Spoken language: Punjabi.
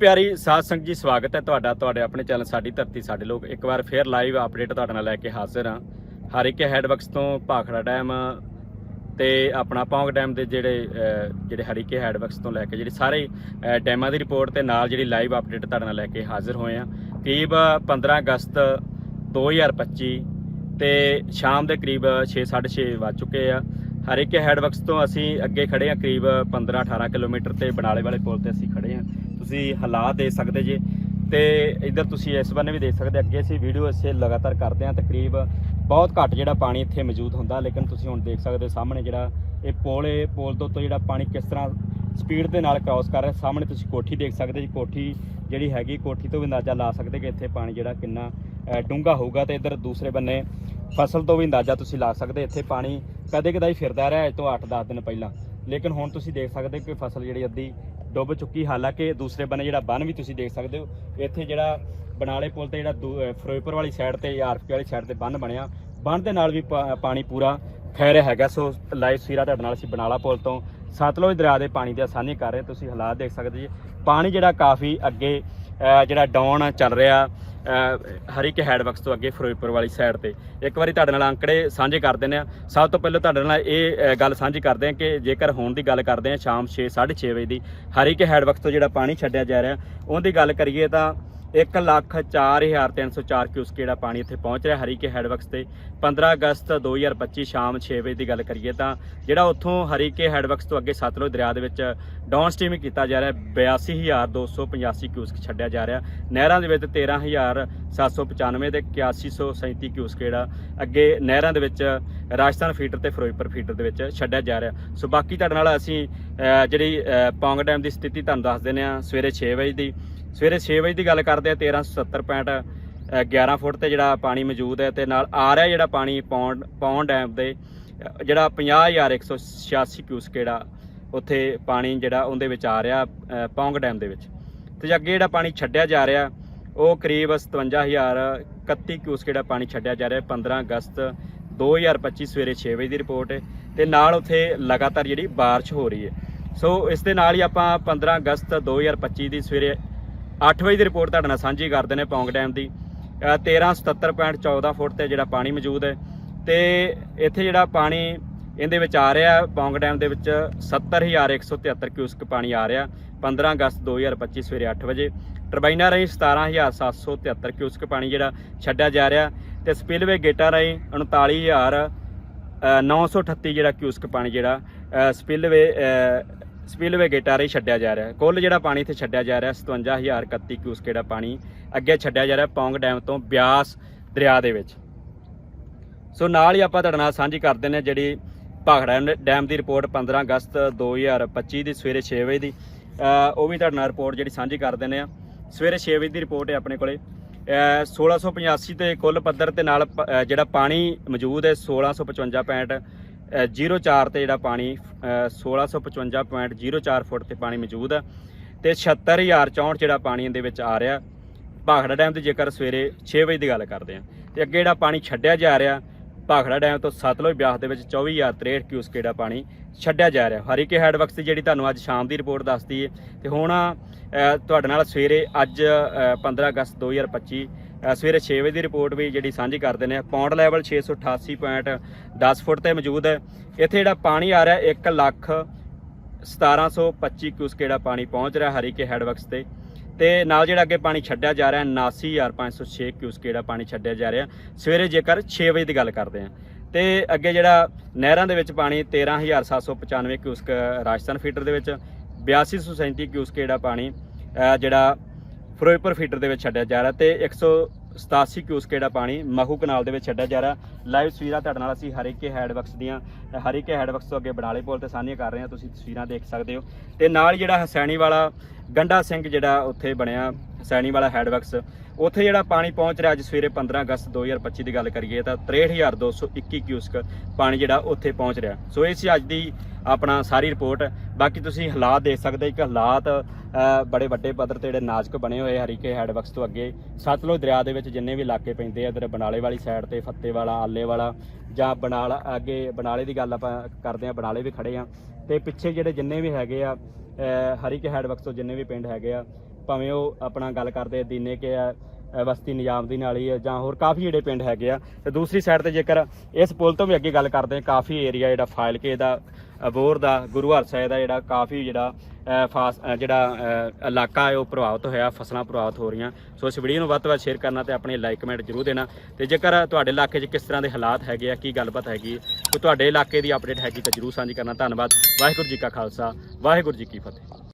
ਪਿਆਰੀ ਸਾਧ ਸੰਗਤ ਜੀ, ਸਵਾਗਤ ਹੈ ਤੁਹਾਡਾ, ਤੁਹਾਡੇ ਆਪਣੇ ਚੈਨਲ ਸਾਡੀ ਧਰਤੀ, ਸਾਡੇ ਲੋਕ। ਇੱਕ ਵਾਰ ਫੇਰ ਲਾਈਵ ਅਪਡੇਟ ਤੁਹਾਡੇ ਨਾਲ ਲੈ ਕੇ ਹਾਜ਼ਰ ਹਾਂ। ਹਰੀਕੇ ਹੈਡਵਰਕਸ ਤੋਂ ਭਾਖੜਾ ਡੈਮ ਤੇ ਆਪਣਾ ਪੌਂਗ ਡੈਮ ਦੇ ਜਿਹੜੇ ਜਿਹੜੇ ਹਰੀਕੇ ਹੈਡਵਰਕਸ ਤੋਂ ਲੈ ਕੇ ਜਿਹੜੇ ਸਾਰੇ ਡੈਮਾਂ ਦੀ ਰਿਪੋਰਟ ਤੇ ਨਾਲ ਜਿਹੜੀ ਲਾਈਵ ਅਪਡੇਟ ਤੁਹਾਡੇ ਨਾਲ ਲੈ ਕੇ ਹਾਜ਼ਰ ਹੋਏ ਹਾਂ। ਕਰੀਬ 15 ਅਗਸਤ 2025 ਤੇ ਸ਼ਾਮ ਦੇ ਕਰੀਬ 6:30 ਵੱਜ ਚੁੱਕੇ ਆ। ਹਰੀਕੇ ਹੈਡਵਰਕਸ ਤੋਂ ਅਸੀਂ ਅੱਗੇ ਖੜੇ ਹਾਂ, ਕਰੀਬ 15-18 ਕਿਲੋਮੀਟਰ ਤੇ ਬਨਾਲੇ ਵਾਲੇ ਪੁਲ ਤੇ ਅਸੀਂ ਖੜੇ ਹਾਂ। ਤੁਸੀਂ ਹਾਲਾਤ ਦੇ ਸਕਦੇ ਜੇ। ਤੇ ਇੱਧਰ ਤੁਸੀਂ ਇਸ ਬੰਨੇ ਵੀ ਦੇਖ ਸਕਦੇ ਅੱਗੇ ਅਸੀਂ ਵੀਡੀਓ ਇਸੇ ਲਗਾਤਾਰ ਕਰਦੇ ਹਾਂ, ਤਕਰੀਬ ਬਹੁਤ ਘੱਟ ਜਿਹੜਾ ਪਾਣੀ ਇੱਥੇ ਮੌਜੂਦ ਹੁੰਦਾ, ਲੇਕਿਨ ਤੁਸੀਂ ਹੁਣ ਦੇਖ ਸਕਦੇ ਹੋ ਸਾਹਮਣੇ ਜਿਹੜਾ ਇਹ ਪੁਲ ਹੈ ਪੁਲ ਤੋਂ ਜਿਹੜਾ ਪਾਣੀ ਕਿਸ ਤਰ੍ਹਾਂ ਸਪੀਡ ਦੇ ਨਾਲ ਕ੍ਰਾਸ ਕਰ ਰਿਹਾ, ਸਾਹਮਣੇ ਤੁਸੀਂ ਕੋਠੀ ਦੇਖ ਸਕਦੇ ਜੀ ਕੋਠੀ ਜਿਹੜੀ ਹੈਗੀ, ਕੋਠੀ ਤੋਂ ਵੀ ਅੰਦਾਜ਼ਾ ਲਾ ਸਕਦੇ ਕਿ ਇੱਥੇ ਪਾਣੀ ਜਿਹੜਾ ਕਿੰਨਾ ਡੂੰਘਾ ਹੋਊਗਾ। ਤੇ ਇੱਧਰ ਦੂਸਰੇ ਬੰਨੇ ਫਸਲ ਤੋਂ ਵੀ ਅੰਦਾਜ਼ਾ ਤੁਸੀਂ ਲਾ ਸਕਦੇ ਇੱਥੇ ਪਾਣੀ ਕਦੇ ਕਦਾਈ ਫਿਰਦਾ ਰਿਹਾ ਅੱਜ ਤੋਂ 8-10 ਦਿਨ ਪਹਿਲਾਂ। ਲੇਕਿਨ ਹੁਣ ਤੁਸੀਂ ਦੇਖ ਸਕਦੇ ਕਿ ਫਸਲ ਜਿਹੜੀ ਅੱਧੀ ਡੁੱਬ ਚੁੱਕੀ, ਹਾਲਾਂਕਿ ਦੂਸਰੇ ਬੰਨੇ ਜਿਹੜਾ ਬੰਨ ਵੀ ਤੁਸੀਂ ਦੇਖ ਸਕਦੇ ਹੋ, ਇੱਥੇ ਜਿਹੜਾ ਬਨਾਲੇ ਪੁਲ ਤੇ ਜਿਹੜਾ ਦੂ- ਫਿਰੋਜ਼ਪੁਰ ਵਾਲੀ ਸਾਈਡ ਤੇ ਆਰਫਕੇ ਵਾਲੀ ਸਾਈਡ ਤੇ ਬੰਨ ਬਣਿਆ। ਬੰਨ ਦੇ ਨਾਲ ਵੀ ਪਾਣੀ ਪੂਰਾ ਖਹਿ ਰਿਹਾ ਹੈਗਾ, ਸੋ ਲਾਈਵ ਸੀਰਾ ਤੁਹਾਡੇ ਨਾਲ ਅਸੀਂ ਬਨਾਲਾ ਪੁਲ ਤੋਂ ਸਤਲੁਜ ਦਰਿਆ ਦੇ ਪਾਣੀ ਦੀ ਆਸਾਨੀ ਕਰ ਰਹੇ ਤੁਸੀਂ ਹਾਲਾਤ ਦੇਖ ਸਕਦੇ ਜੀ। ਪਾਣੀ ਜਿਹੜਾ ਕਾਫੀ ਅੱਗੇ ਜਿਹੜਾ ਡਾਊਨ ਚੱਲ ਰਿਹਾ ਅਹ ਹਰੀਕੇ ਹੈਡਵਰਕਸ ਤੋਂ ਅੱਗੇ ਫਿਰੋਜ਼ਪੁਰ ਵਾਲੀ ਸਾਈਡ ਤੇ। ਇੱਕ ਵਾਰੀ ਤੁਹਾਡੇ ਨਾਲ ਅੰਕੜੇ ਸਾਂਝੇ ਕਰ ਦਿੰਦੇ ਆ ਸਭ ਤੋਂ ਪਹਿਲਾਂ ਤੁਹਾਡੇ ਨਾਲ ਇਹ ਗੱਲ ਸਾਂਝੀ ਕਰਦੇ ਆ ਕਿ ਜੇਕਰ ਹੁਣ ਦੀ ਗੱਲ ਕਰਦੇ ਆ ਸ਼ਾਮ 6 6:30 ਵਜੇ ਦੀ ਹਰੀਕੇ ਹੈਡਵਰਕਸ ਤੋਂ ਜਿਹੜਾ ਪਾਣੀ ਛੱਡਿਆ ਜਾ ਰਿਹਾ, ਉਹਦੀ ਗੱਲ ਕਰੀਏ ਤਾਂ 1 ਲੱਖ 4304 ਕਿਊਸਕ ਜਿਹੜਾ ਪਾਣੀ ਇੱਥੇ ਪਹੁੰਚ ਰਿਹਾ ਹਰੀਕੇ ਹੈਡਵਰਕਸ ਤੇ। 15 ਅਗਸਤ 2025 ਸ਼ਾਮ 6 ਵਜੇ ਦੀ ਗੱਲ ਕਰੀਏ ਤਾਂ ਜਿਹੜਾ ਉੱਥੋਂ ਹਰੀਕੇ ਹੈਡਵਰਕਸ ਤੋਂ ਅੱਗੇ ਸਤਲੁਜ ਦਰਿਆ ਦੇ ਵਿੱਚ ਡਾਊਨ ਸਟ੍ਰੀਮਿੰਗ ਕੀਤਾ ਜਾ ਰਿਹਾ 82285 ਕਿਊਸਕ ਛੱਡਿਆ ਜਾ ਰਿਹਾ। ਨਹਿਰਾਂ ਦੇ ਵਿੱਚ 13795 ਤੇ 8137 ਕਿਊਸਕ ਜਿਹੜਾ ਅੱਗੇ ਨਹਿਰਾਂ ਦੇ ਵਿੱਚ ਰਾਜਸਥਾਨ ਫੀਡਰ ਤੇ ਫਿਰੋਜ਼ਪੁਰ ਫੀਡਰ ਦੇ ਵਿੱਚ ਛੱਡਿਆ ਜਾ ਰਿਹਾ। ਸੋ ਬਾਕੀ ਤੁਹਾਡੇ ਨਾਲ ਅਸੀਂ ਜਿਹੜੀ ਪੌਂਗ ਡੈਮ ਦੀ ਸਥਿਤੀ ਤੁਹਾਨੂੰ ਦੱਸ ਦਿੰਦੇ ਆ ਸਵੇਰੇ 6 ਵਜੇ ਦੀ। ਸਵੇਰੇ 6 ਵਜੇ ਦੀ ਗੱਲ ਕਰਦੇ ਆ 1370.11 11 ਫੁੱਟ ਤੇ ਜਿਹੜਾ ਪਾਣੀ ਮੌਜੂਦ ਹੈ ਤੇ ਨਾਲ ਆ ਰਿਹਾ ਜਿਹੜਾ ਪਾਣੀ ਪੌਂਡ ਪੌਂਡ ਡੈਮ ਦੇ ਅਹ, ਜਿਹੜਾ 50186 ਕਿਊਸਕ ਜਿਹੜਾ ਉੱਥੇ ਪਾਣੀ ਜਿਹੜਾ ਉਹਦੇ ਵਿੱਚ ਆ ਰਿਹਾ ਅਹ, ਪੌਂਗ ਡੈਮ ਦੇ ਵਿੱਚ ਤੇ ਅੱਗੇ ਜਿਹੜਾ ਪਾਣੀ ਛੱਡਿਆ ਜਾ ਰਿਹਾ ਉਹ ਕਰੀਬ 57031 ਕਿਊਸਕ ਜਿਹੜਾ ਪਾਣੀ ਛੱਡਿਆ ਜਾ ਰਿਹਾ 15 ਅਗਸਤ 2025 ਸਵੇਰੇ 6 ਵਜੇ ਦੀ ਰਿਪੋਰਟ ਹੈ ਤੇ ਨਾਲ ਉੱਥੇ ਲਗਾਤਾਰ ਜਿਹੜੀ بارش ਹੋ ਰਹੀ ਹੈ ਸੋ ਇਸ ਦੇ ਨਾਲ ਹੀ ਆਪਾਂ 15 ਅਗਸਤ 2025 ਦੀ ਸਵੇਰੇ 8 ਵਜੇ ਦੀ ਰਿਪੋਰਟ ਤੁਹਾਡੇ ਨਾਲ ਸਾਂਝੀ ਕਰਦੇ ਨੇ ਪੌਂਗ ਡੈਮ ਦੀ। ਅਹ 1377.14 ਫੁੱਟ ਤੇ ਜਿਹੜਾ ਪਾਣੀ ਮੌਜੂਦ ਹੈ। ਤੇ ਇੱਥੇ ਜਿਹੜਾ ਪਾਣੀ ਇਹਦੇ ਵਿੱਚ ਆ ਰਿਹਾ, ਪੌਂਗ ਡੈਮ ਦੇ ਵਿੱਚ 70173 ਕਿਊਸਕ ਪਾਣੀ ਆ ਰਿਹਾ 15 ਅਗਸਤ 2025 ਸਵੇਰੇ 8 ਵਜੇ। ਟਰਬਾਈਨਾਂ ਰਾਹੀਂ 17773 ਕਿਊਸਕ ਪਾਣੀ ਜਿਹੜਾ ਛੱਡਿਆ ਜਾ ਰਿਹਾ। ਤੇ ਸਪਿਲਵੇ ਗੇਟਾਂ ਰਾਹੀਂ 39938 ਜਿਹੜਾ ਕਿਊਸਕ ਪਾਣੀ ਜਿਹੜਾ ਸਪਿਲਵੇ ਸਪਿਲਵੇ ਗੇਟਾਂ ਰਾਹੀਂ ਛੱਡਿਆ ਜਾ ਰਿਹਾ ਕੁੱਲ ਜਿਹੜਾ ਪਾਣੀ ਇੱਥੇ ਛੱਡਿਆ ਜਾ ਰਿਹਾ 57031 ਕਿਊਸਕ ਜਿਹੜਾ ਪਾਣੀ ਅੱਗੇ ਛੱਡਿਆ ਜਾ ਰਿਹਾ ਪੌਂਗ ਡੈਮ ਤੋਂ ਬਿਆਸ ਦਰਿਆ ਦੇ ਵਿੱਚ। ਸੋ ਨਾਲ ਹੀ ਆਪਾਂ ਤੁਹਾਡੇ ਨਾਲ ਸਾਂਝੀ ਕਰਦੇ ਨੇ ਜਿਹੜੀ ਭਾਖੜਾ ਡੈਮ ਦੀ ਰਿਪੋਰਟ 15 ਅਗਸਤ 2025 ਦੀ, ਸਵੇਰੇ 6 ਵਜੇ ਦੀ। ਉਹ ਵੀ ਤੁਹਾਡੇ ਨਾਲ ਰਿਪੋਰਟ ਜਿਹੜੀ ਸਾਂਝੀ ਕਰ ਦਿੰਦੇ ਆ ਸਵੇਰੇ 6 ਵਜੇ ਦੀ ਰਿਪੋਰਟ ਹੈ ਆਪਣੇ ਕੋਲੇ। ਅਹ 1685 ਤੇ ਕੁੱਲ ਪੱਧਰ ਤੇ ਨਾਲ ਪ- ਜਿਹੜਾ ਪਾਣੀ ਮੌਜੂਦ ਹੈ 1655.04 ਤੇ ਜਿਹੜਾ ਪਾਣੀ ਅਹ 1655.04 ਫੁੱਟ ਤੇ ਪਾਣੀ ਮੌਜੂਦ ਹੈ ਤੇ 76064 ਜਿਹੜਾ ਪਾਣੀ ਇਹਦੇ ਵਿੱਚ ਆ ਰਿਹਾ। ਭਾਖੜਾ ਡੈਮ ਦੀ ਜੇਕਰ ਸਵੇਰੇ 6 ਵਜੇ ਦੀ ਗੱਲ ਕਰਦੇ ਆ ਤੇ ਅੱਗੇ ਜਿਹੜਾ ਪਾਣੀ ਛੱਡਿਆ ਜਾ ਰਿਹਾ ਭਾਖੜਾ ਡੈਮ ਤੋਂ ਸਤਲੁਜ ਬਿਆਸ ਦੇ ਵਿੱਚ 24063 ਕਿਊਸਕ ਜਿਹੜਾ ਪਾਣੀ ਛੱਡਿਆ ਜਾ ਰਿਹਾ। ਹਰੀਕੇ ਹੈਡਵਰਕਸ ਦੀ ਜਿਹੜੀ ਤੁਹਾਨੂੰ ਅੱਜ ਸ਼ਾਮ ਦੀ ਰਿਪੋਰਟ ਦੱਸਦੀ ਹੈ ਤੇ ਹੁਣ ਤੁਹਾਡੇ ਨਾਲ ਸਵੇਰੇ ਅੱਜ ਅ, 15 ਅਗਸਤ 2025 ਅ, ਸਵੇਰੇ 6 ਵਜੇ ਦੀ ਰਿਪੋਰਟ ਵੀ ਜਿਹੜੀ ਸਾਂਝੀ ਕਰਦੇ ਨੇ। ਪੌਂਡ ਲੈਵਲ 688.10 ਫੁੱਟ ਤੇ ਮੌਜੂਦ ਹੈ। ਇੱਥੇ ਜਿਹੜਾ ਪਾਣੀ ਆ ਰਿਹਾ 1 ਲੱਖ 1725 ਕਿਊਸਕ ਜਿਹੜਾ ਪਾਣੀ ਪਹੁੰਚ ਰਿਹਾ ਹਰੀਕੇ ਹੈਡਵਰਕਸ ਤੇ। ਤੇ ਨਾਲ ਜਿਹੜਾ ਅੱਗੇ ਪਾਣੀ ਛੱਡਿਆ ਜਾ ਰਿਹਾ 79506 ਕਿਊਸਕ ਜਿਹੜਾ ਪਾਣੀ ਛੱਡਿਆ ਜਾ ਰਿਹਾ। ਸਵੇਰੇ ਜੇਕਰ 6 ਵਜੇ ਦੀ ਗੱਲ ਕਰਦੇ ਹਾਂ, ਤੇ ਅੱਗੇ ਜਿਹੜਾ ਨਹਿਰਾਂ ਦੇ ਵਿੱਚ ਪਾਣੀ 13795 ਕਿਊਸਕ ਰਾਜਸਥਾਨ ਫੀਡਰ ਦੇ ਵਿੱਚ 8237 ਕਿਊਸਕ ਜਿਹੜਾ ਪਾਣੀ ਜਿਹੜਾ ਫਿਰੋਜ਼ਪੁਰ ਫੀਡਰ ਦੇ ਵਿੱਚ ਛੱਡਿਆ ਜਾ ਰਿਹਾ ਤੇ 187 ਕਿਊਸਕ ਜਿਹੜਾ ਪਾਣੀ ਮਹੂ ਕਨਾਲ ਦੇ ਵਿੱਚ ਛੱਡਿਆ ਜਾ ਰਿਹਾ। ਲਾਈਵ ਤਸਵੀਰਾਂ ਤੁਹਾਡੇ ਨਾਲ ਅਸੀਂ ਹਰੀਕੇ ਹੈਡਵਰਕਸ ਦੀਆਂ, ਹਰੀਕੇ ਹੈਡਵਰਕਸ ਤੋਂ ਅੱਗੇ ਬੜਾਲੇ ਪੁਲ ਤੇ ਸਾਂਝੀਆਂ ਕਰ ਰਹੇ ਹਾਂ। ਤੁਸੀਂ ਤਸਵੀਰਾਂ ਦੇਖ ਸਕਦੇ ਹੋ। ਤੇ ਨਾਲ ਹੀ ਜਿਹੜਾ ਹਸੈਣੀ ਵਾਲਾ ਗੰਡਾ ਸਿੰਘ ਜਿਹੜਾ ਉੱਥੇ ਬਣਿਆ, ਹਸੈਣੀ ਵਾਲਾ ਹੈਡਵਰਕਸ, ਉੱਥੇ ਜਿਹੜਾ ਪਾਣੀ ਪਹੁੰਚ ਰਿਹਾ ਅੱਜ ਸਵੇਰੇ 15 ਅਗਸਤ 2025 ਦੀ ਗੱਲ ਕਰੀਏ ਤਾਂ 63221 ਕਿਊਸਕ ਪਾਣੀ ਜਿਹੜਾ ਉੱਥੇ ਪਹੁੰਚ ਰਿਹਾ। ਸੋ ਇਹ ਸੀ ਅੱਜ ਦੀ ਆਪਣਾ ਸਾਰੀ ਰਿਪੋਰਟ ਬਾਕੀ ਤੁਸੀਂ ਹਾਲਾਤ ਦੇਖ ਸਕਦੇ ਹੋ ਕਿ ਹਾਲਾਤ ਬੜੇ ਵੱਡੇ ਪੱਧਰ ਤੇ ਜਿਹੜੇ ਨਾਜ਼ੁਕ ਬਣੇ ਹੋਏ ਹਰੀਕੇ ਹੈਡਵਕਸ ਤੋਂ ਅੱਗੇ। ਸਤਲੁਜ ਦਰਿਆ ਦੇ ਵਿੱਚ ਜਿੰਨੇ ਵੀ ਇਲਾਕੇ ਪੈਂਦੇ ਆ ਇਧਰ ਬਨਾਲੇ ਵਾਲੀ ਸਾਈਡ ਤੇ ਫੱਤੇ ਵਾਲਾ ਆਲੇ ਵਾਲਾ ਜਾਂ ਬਨਾਲਾ ਅੱਗੇ ਬਨਾਲੇ ਦੀ ਗੱਲ ਆਪਾਂ ਕਰਦੇ ਆ ਬਨਾਲੇ ਵੀ ਖੜੇ ਆ। ਤੇ ਪਿੱਛੇ ਜਿਹੜੇ ਜਿੰਨੇ ਵੀ ਹੈਗੇ ਆ ਹਰੀਕੇ ਹੈਡਵਕਸ ਤੋਂ ਜਿੰਨੇ ਵੀ ਪਿੰਡ ਹੈਗੇ ਆ ਭਾਵੇਂ ਉਹ ਆਪਣਾ ਗੱਲ ਕਰਦੇ ਆ ਦੀਨੇ ਕੇ ਆ ਅ, ਬਸਤੀ ਨਿਜ਼ਾਮ ਦੀ ਨਾਲੀ ਹੈ ਜਾਂ ਹੋਰ ਕਾਫੀ ਜਿਹੜੇ ਪਿੰਡ ਹੈਗੇ ਆ। ਤੇ ਦੂਸਰੀ ਸਾਈਡ ਤੇ ਜੇਕਰ ਇਸ ਪੁਲ ਤੋਂ ਵੀ ਅੱਗੇ ਗੱਲ ਕਰਦੇ ਆ ਕਾਫੀ ਏਰੀਆ ਜਿਹੜਾ ਫਾਇਲ ਕੇ ਦਾ ਅਬੋਰ ਦਾ ਗੁਰੂ ਹਰਸਾਏ ਦਾ ਜਿਹੜਾ ਕਾਫੀ ਜਿਹੜਾ ਫਾਸ ਜਿਹੜਾ ਇਲਾਕਾ ਹੈ, ਉਹ ਪ੍ਰਭਾਵਿਤ ਹੋਇਆ, ਫਸਲਾਂ ਪ੍ਰਭਾਵਿਤ ਹੋ ਰਹੀਆਂ। ਸੋ ਇਸ ਵੀਡੀਓ ਨੂੰ ਵੱਧ ਤੋਂ ਵੱਧ ਸ਼ੇਅਰ ਕਰਨਾ ਤੇ ਆਪਣੇ ਲਾਈਕ ਕਮੈਂਟ ਜ਼ਰੂਰ ਦੇਣਾ। ਤੇ ਜੇਕਰ ਤੁਹਾਡੇ ਇਲਾਕੇ 'ਚ ਕਿਸ ਤਰ੍ਹਾਂ ਦੇ ਹਾਲਾਤ ਹੈਗੇ ਆ, ਕੀ ਗੱਲਬਾਤ ਹੈਗੀ ਕੋਈ ਤੁਹਾਡੇ ਇਲਾਕੇ ਦੀ ਅਪਡੇਟ ਹੈਗੀ ਤਾਂ ਜ਼ਰੂਰ ਸਾਂਝੀ ਕਰਨਾ। ਧੰਨਵਾਦ। ਵਾਹਿਗੁਰੂ ਜੀ ਕਾ ਖਾਲਸਾ, ਵਾਹਿਗੁਰੂ ਜੀ ਕੀ ਫਤਿਹ।